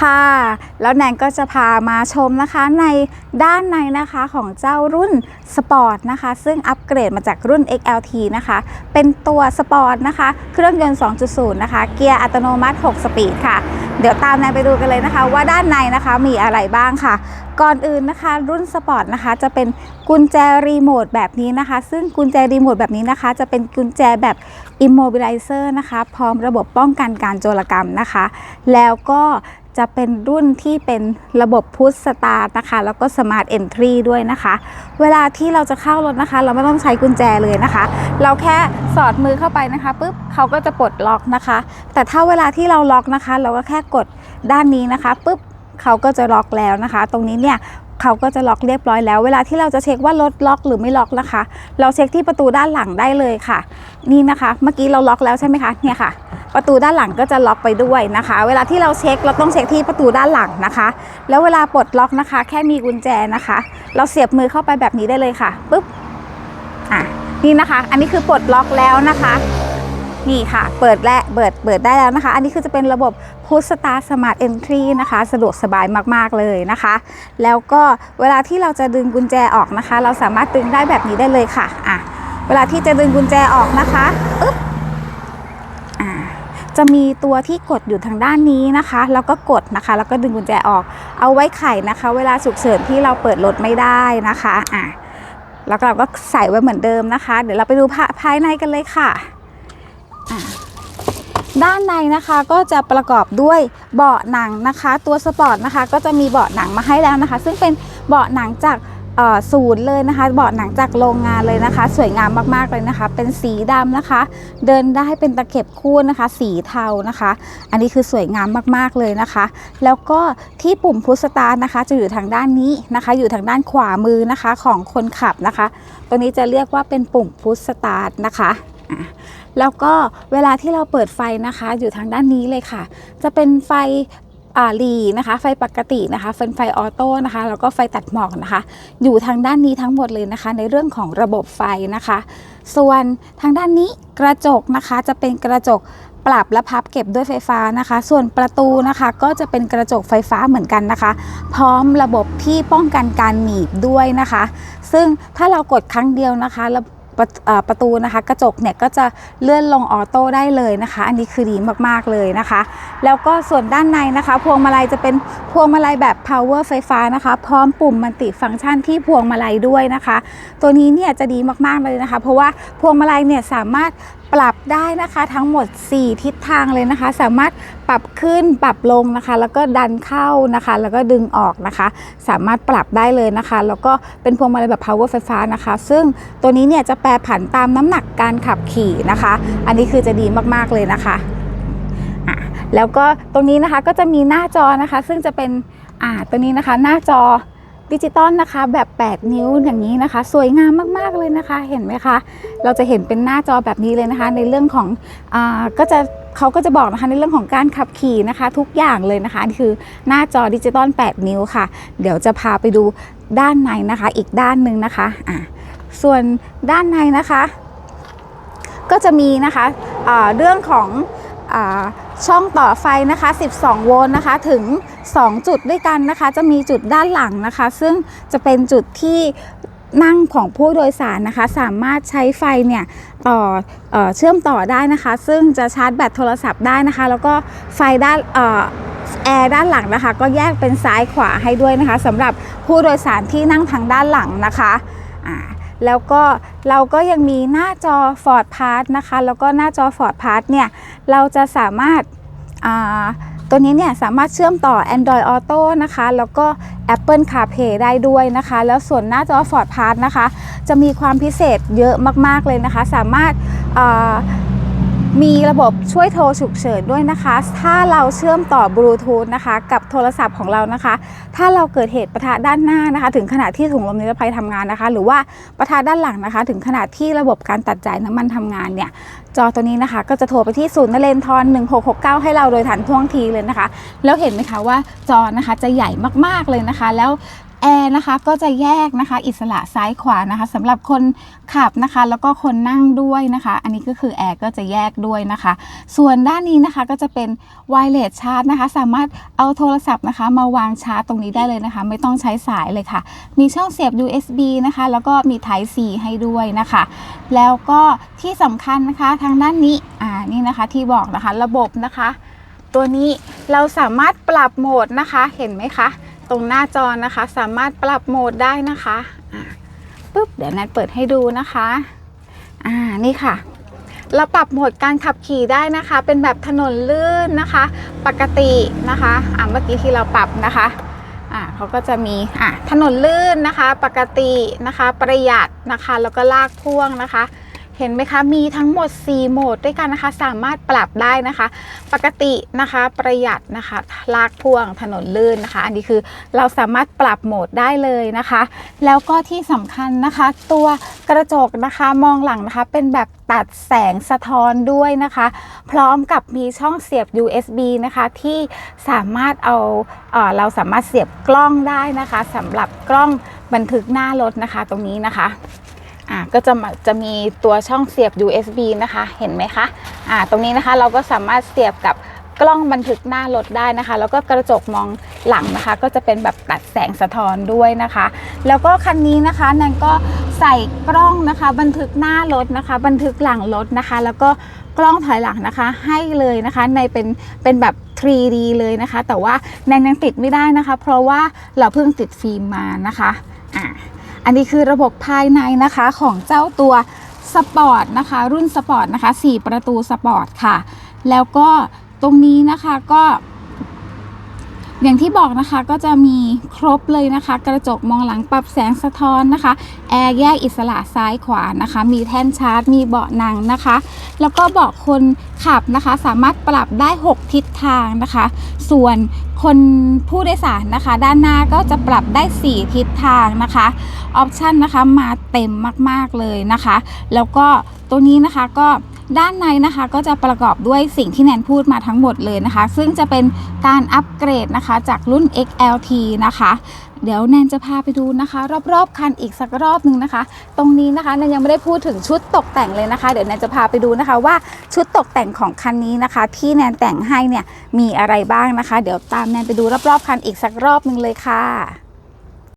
ค่ะ แล้วแนนก็จะพามาชมนะคะในด้านในนะคะของเจ้ารุ่นสปอร์ตนะคะ ซึ่งอัปเกรดมาจากรุ่น XLT นะคะ เป็นตัวสปอร์ตนะคะ เครื่องยนต์ 2.0 นะคะ เกียร์อัตโนมัติ 6 สปีดค่ะ เดี๋ยวตามแนนไปดูกันเลยนะคะ ว่าด้านในนะคะมีอะไรบ้างค่ะ ก่อนอื่นนะคะ รุ่นสปอร์ตนะคะ จะเป็นกุญแจรีโมทแบบนี้นะคะ ซึ่งกุญแจรีโมทแบบนี้นะคะ จะเป็นกุญแจแบบ Immobilizer นะคะ พร้อมระบบป้องกันการโจรกรรมนะคะ แล้วก็ จะเป็นรุ่นที่เป็นระบบพุ h สตาร์ทนะคะ แล้วก็สมาร์ทเอนทรีด้วยนะคะ เวลาที่เราจะเข้ารถนะคะ เราไม่ต้องใช้กุญแจเลยนะคะ เราแค่สอดมือเข้าไปนะคะปุ๊บเขาก็จะปลดล็อกนะคะ แต่ถ้าเวลาที่เราล็อกนะคะ เราก็แค่กดด้านนี้นะคะปุ๊บเขาก็จะล็อกแล้วนะคะ ตรงนี้เนี่ยเขาก็จะล็อกเรียบร้อยแล้ว เวลาที่เราจะเช็คว่ารถล็อกหรือไม่ล็อกนะคะ เราเช็คที่ประตูด้านหลังได้เลยค่ะ นี่นะคะ เมื่อกี้เราล็อกแล้วใช่ไหมคะเนี่ยค่ะ ประตูด้านหลังก็จะล็อกไปด้วยนะคะ เวลาที่เราเช็คเราต้องเช็คที่ประตูด้านหลังนะคะ แล้วเวลาปลดล็อกนะคะ แค่มีกุญแจนะคะ เราเสียบมือเข้าไปแบบนี้ได้เลยค่ะปุ๊บอะนี่นะคะ อันนี้คือปลดล็อกแล้วนะคะ นี่ค่ะ เปิดและเปิดเปิดได้แล้วนะคะ อันนี้คือจะเป็นระบบ Push Start Smart Entry นะคะ สะดวกสบายมาก ๆ เลยนะคะ แล้วก็เวลาที่เราจะดึงกุญแจออกนะคะ เราสามารถดึงได้แบบนี้ได้เลยค่ะอะ เวลาที่จะดึงกุญแจออกนะคะอึ๊บ จะมีตัวที่กดอยู่ทางด้านนี้นะคะ แล้วก็กดนะคะ แล้วก็ดึงกุญแจออก เอาไว้ไขนะคะ เวลาฉุกเฉินที่เราเปิดรถไม่ได้นะคะอะแล้วเราก็ใส่ไว้เหมือนเดิมนะคะ เดี๋ยวเราไปดูภาภายในกันเลยค่ะด้านในนะคะก็จะประกอบด้วยเบาะหนังนะคะ ตัวสปอร์ตนะคะ ก็จะมีเบาะหนังมาให้แล้วนะคะ ซึ่งเป็นเบาะหนังจาก เอ่อศูนย์เลยนะคะเบาะหนังจากโรงงานเลยนะคะ สวยงามมากๆเลยนะคะ เป็นสีดำนะคะ เดินได้เป็นตะเข็บคู่นะคะ สีเทานะคะ อันนี้คือสวยงามมากๆเลยนะคะ แล้วก็ที่ปุ่มพุชสตาร์นะคะ จะอยู่ทางด้านนี้นะคะ อยู่ทางด้านขวามือนะคะของคนขับนะคะ ตัวนี้จะเรียกว่าเป็นปุ่มพุชสตาร์นะคะแล้วก็เวลาที่เราเปิดไฟนะคะ อยู่ทางด้านนี้เลยค่ะ จะเป็นไฟ อ่าลีนะคะไฟปกตินะคะเป็นไฟออโต้นะคะแล้วก็ไฟตัดหมอกนะคะ อยู่ทางด้านนี้ทั้งหมดเลยนะคะ ในเรื่องของระบบไฟนะคะ ส่วนทางด้านนี้กระจกนะคะจะเป็นกระจกปรับและพับเก็บด้วยไฟฟ้านะคะ ส่วนประตูนะคะก็จะเป็นกระจกไฟฟ้าเหมือนกันนะคะ พร้อมระบบที่ป้องกันการหนีบด้วยนะคะ ซึ่งถ้าเรากดครั้งเดียวนะคะ ประประตูนะคะ กระจกเนี่ยก็จะเลื่อนลงออโต้ได้เลยนะคะ อันนี้คือดีมากๆเลยนะคะ แล้วก็ส่วนด้านในนะคะ พวงมาลัยจะเป็นพวงมาลัยแบบ power ไฟฟ้านะคะ พร้อมปุ่มมัลติฟังก์ชันที่พวงมาลัยด้วยนะคะ ตัวนี้เนี่ยจะดีมากๆเลยนะคะ เพราะว่าพวงมาลัยเนี่ยสามารถปรับได้นะคะทั้งหมด 4 ทิศทางเลยนะคะ สามารถปรับขึ้นปรับลงนะคะ แล้วก็ดันเข้านะคะ แล้วก็ดึงออกนะคะ สามารถปรับได้เลยนะคะ แล้วก็เป็นพวงมาลัยแบบ power ไฟฟ้านะคะ ซึ่งตัวนี้เนี่ยจะแปรผันตามน้ำหนักการขับขี่นะคะ อันนี้คือจะดีมากๆเลยนะคะอะแล้วก็ตรงนี้นะคะก็จะมีหน้าจอนะคะ ซึ่งจะเป็นอ่าตัวนี้นะคะหน้าจอ ดิจิตอลนะคะ แบบ 8 นิ้วอย่างนี้นะคะ สวยงามมากๆเลยนะคะ เห็นไหมคะ เราจะเห็นเป็นหน้าจอแบบนี้เลยนะคะ ในเรื่องของอาก็จะเขาก็จะบอกนะคะในเรื่องของการขับขี่นะคะ ทุกอย่างเลยนะคะนี่คือหน้าจอดิจิตอล 8 นิ้วค่ะ เดี๋ยวจะพาไปดูด้านในนะคะ อีกด้านหนึ่งนะคะอะส่วนด้านในนะคะ ก็จะมีนะคะะเรื่องของอา ช่องต่อไฟนะคะ 12 โวลต์นะคะ ถึง 2 จุดด้วยกันนะคะ จะมีจุดด้านหลังนะคะ ซึ่งจะเป็นจุดที่นั่งของผู้โดยสารนะคะ สามารถใช้ไฟเนี่ยต่อเออเชื่อมต่อได้นะคะ ซึ่งจะชาร์จแบตโทรศัพท์ได้นะคะ แล้วก็ไฟด้านแอร์ด้านหลังนะคะ ก็แยกเป็นซ้ายขวาให้ด้วยนะคะสำหรับผู้โดยสารที่นั่งทางด้านหลังนะคะ แล้วก็เราก็ยังมีหน้าจอ Ford Pass นะคะ แล้วก็หน้าจอ Ford Pass เนี่ยเราจะสามารถตัวนี้เนี่ยสามารถเชื่อมต่อ Android Auto นะคะ แล้วก็ Apple CarPlay ได้ด้วยนะคะ แล้วส่วนหน้าจอ Ford Pass นะคะ จะมีความพิเศษเยอะมาก ๆ เลยนะคะ สามารถ มีระบบช่วยโทรฉุกเฉินด้วยนะคะ ถ้าเราเชื่อมต่อบลูทูธนะคะ กับโทรศัพท์ของเรานะคะ ถ้าเราเกิดเหตุปะทะด้านหน้านะคะ ถึงขณะที่ถุงลมนิรภัยทำงานนะคะ หรือว่าปะทะด้านหลังนะคะ ถึงขณะที่ระบบการตัดจ่ายน้ำมันทำงานเนี่ย จอตัวนี้นะคะ ก็จะโทรไปที่ศูนย์นเรนทร1669 ให้เราโดยทันท่วงทีเลยนะคะ แล้วเห็นไหมคะว่าจอนะคะจะใหญ่มากๆเลยนะคะ แล้วแอร์นะคะก็จะแยกนะคะ อิสระซ้ายขวานะคะสำหรับคนขับนะคะ แล้วก็คนนั่งด้วยนะคะ อันนี้ก็คือแอร์ก็จะแยกด้วยนะคะ ส่วนด้านนี้นะคะก็จะเป็นไวเลสชาร์จนะคะ สามารถเอาโทรศัพท์นะคะ มาวางชาร์จตรงนี้ได้เลยนะคะ ไม่ต้องใช้สายเลยค่ะ มีช่องเสียบ USB นะคะ แล้วก็มี Type C ให้ด้วยนะคะ แล้วก็ที่สำคัญนะคะทางด้านนี้อ่านี่นะคะที่บอกนะคะระบบนะคะ ตัวนี้เราสามารถปรับโหมดนะคะเห็นไหมคะ ตรงหน้าจอนะคะ สามารถปรับโหมดได้นะคะปุ๊บเดี๋ยวนันเปิดให้ดูนะคะ อ่านี่ค่ะ เราปรับโหมดการขับขี่ได้นะคะ เป็นแบบถนนลื่นนะคะ ปกตินะคะอ่าเมื่อกี้ที่เราปรับนะคะอ่าเขาก็จะมีอ่าถนนลื่นนะคะ ปกตินะคะ ประหยัดนะคะ แล้วก็ลากพ่วงนะคะ เห็นไหมคะ มีทั้งหมด 4 โหมดด้วยกันนะคะ สามารถปรับได้นะคะ ปกตินะคะ ประหยัดนะคะ ลากพ่วงถนนลื่นนะคะ อันนี้คือเราสามารถปรับโหมดได้เลยนะคะ แล้วก็ที่สำคัญนะคะ ตัวกระจกนะคะมองหลังนะคะ เป็นแบบตัดแสงสะท้อนด้วยนะคะ พร้อมกับมีช่องเสียบ USB นะคะ ที่สามารถเอาเอ่อเราสามารถเสียบกล้องได้นะคะสำหรับกล้องบันทึกหน้ารถนะคะ ตรงนี้นะคะ อ่าก็จะมาจะมีตัวช่องเสียบ USB นะคะ เห็นไหมคะอ่าตรงนี้นะคะเราก็สามารถเสียบกับกล้องบันทึกหน้ารถได้นะคะ แล้วก็กระจกมองหลังนะคะ ก็จะเป็นแบบตัดแสงสะท้อนด้วยนะคะ แล้วก็คันนี้นะคะแนนก็ใส่กล้องนะคะ บันทึกหน้ารถนะคะ บันทึกหลังรถนะคะ แล้วก็กล้องถอยหลังนะคะ ให้เลยนะคะในเป็นเป็นแบบ 3D เลยนะคะ แต่ว่าแนนยังติดไม่ได้นะคะ เพราะว่าเราเพิ่งติดฟิล์มมานะคะอ่า อันนี้คือระบบภายในนะคะของเจ้าตัวสปอร์ตนะคะ รุ่นสปอร์ตนะคะ 4 ประตูสปอร์ตค่ะ แล้วก็ตรงนี้นะคะก็ อย่างที่บอกนะคะก็จะมีครบเลยนะคะ กระจกมองหลังปรับแสงสะท้อนนะคะ แอร์แยกอิสระซ้ายขวานะคะ มีแท่นชาร์จ มีเบาะหนังนะคะ แล้วก็เบาะคนขับนะคะ สามารถปรับได้ 6 ทิศทางนะคะ ส่วนคนผู้โดยสารนะคะ ด้านหน้าก็จะปรับได้ 4 ทิศทางนะคะออปชันนะคะมาเต็มมากๆเลยนะคะ แล้วก็ตัวนี้นะคะก็ ด้านในนะคะก็จะประกอบด้วยสิ่งที่แนนพูดมาทั้งหมดเลยนะคะ ซึ่งจะเป็นการอัปเกรดนะคะจากรุ่น XLT นะคะ เดี๋ยวแนนจะพาไปดูนะคะ รอบๆคันอีกสักรอบหนึ่งนะคะ ตรงนี้นะคะแนนยังไม่ได้พูดถึงชุดตกแต่งเลยนะคะ เดี๋ยวแนนจะพาไปดูนะคะว่าชุดตกแต่งของคันนี้นะคะ ที่แนนแต่งให้เนี่ยมีอะไรบ้างนะคะ เดี๋ยวตามแนนไปดูรอบๆคันอีกสักรอบหนึ่งเลยค่ะ